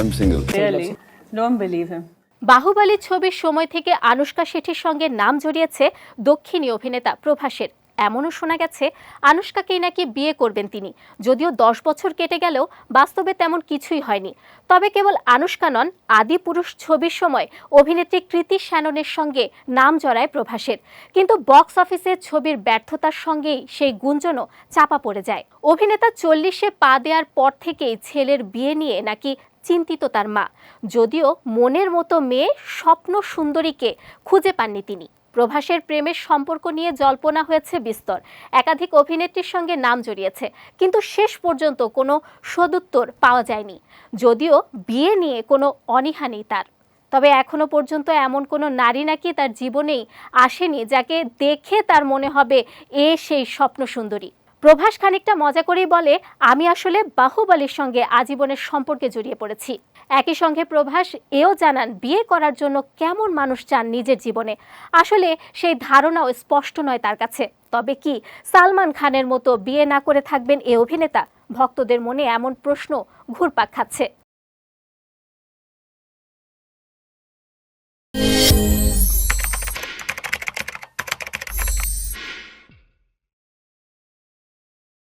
am single. Really? Don't believe him. Baahubali ছবির সময় থেকে আনুষ্কা শেঠির সঙ্গে নাম জড়িয়েছে দক্ষিণী অভিনেতা প্রভাসের এমনও শোনা গেছে, আনুষ্কাকেই নাকি বিয়ে করবেন তিনি। যদিও দশ বছর কেটে গেলেও বাস্তবে তেমন কিছুই হয়নি। তবে কেবল আনুষ্কা নন, আদি পুরুষ ছবির সময় অভিনেত্রী কৃতি শ্যাননের সঙ্গে নাম জড়ায় প্রভাসের। কিন্তু বক্স অফিসে ছবির ব্যর্থতার সঙ্গেই সেই গুঞ্জনও চাপা পড়ে যায়। অভিনেতা চল্লিশে পা দেওয়ার পর থেকেই ছেলের বিয়ে নিয়ে নাকি চিন্তিত তার মা। যদিও মনের মতো মেয়ে, স্বপ্ন সুন্দরীকে খুঁজে পাননি তিনি। প্রভাসের প্রেমের সম্পর্ক নিয়ে জল্পনা হয়েছে বিস্তর। একাধিক অভিনেত্রীর সঙ্গে নাম জড়িয়েছে, কিন্তু শেষ পর্যন্ত কোনো সদুত্তর পাওয়া যায়নি। যদিও বিয়ে নিয়ে কোনো অনীহা নেই তার। তবে এখনও পর্যন্ত এমন কোনো নারী নাকি তার জীবনেই আসেনি যাকে দেখে তার মনে হবে, এ সেই স্বপ্ন সুন্দরী প্রভাস খানিকটা মজা করেই বলে, আমি আসলে বাহুবলীর সঙ্গে আজীবনের সম্পর্কে জড়িয়ে পড়েছি। একই সঙ্গে প্রভাস এও জানান, বিয়ে করার জন্য কেমন মানুষ চান নিজের জীবনে। আসলে সেই ধারণাও স্পষ্ট নয় তার কাছে। তবে কি, সালমান খানের মতো বিয়ে না করে থাকবেন এ অভিনেতা? ভক্তদের মনে এমন প্রশ্ন ঘুরপাক খাচ্ছে।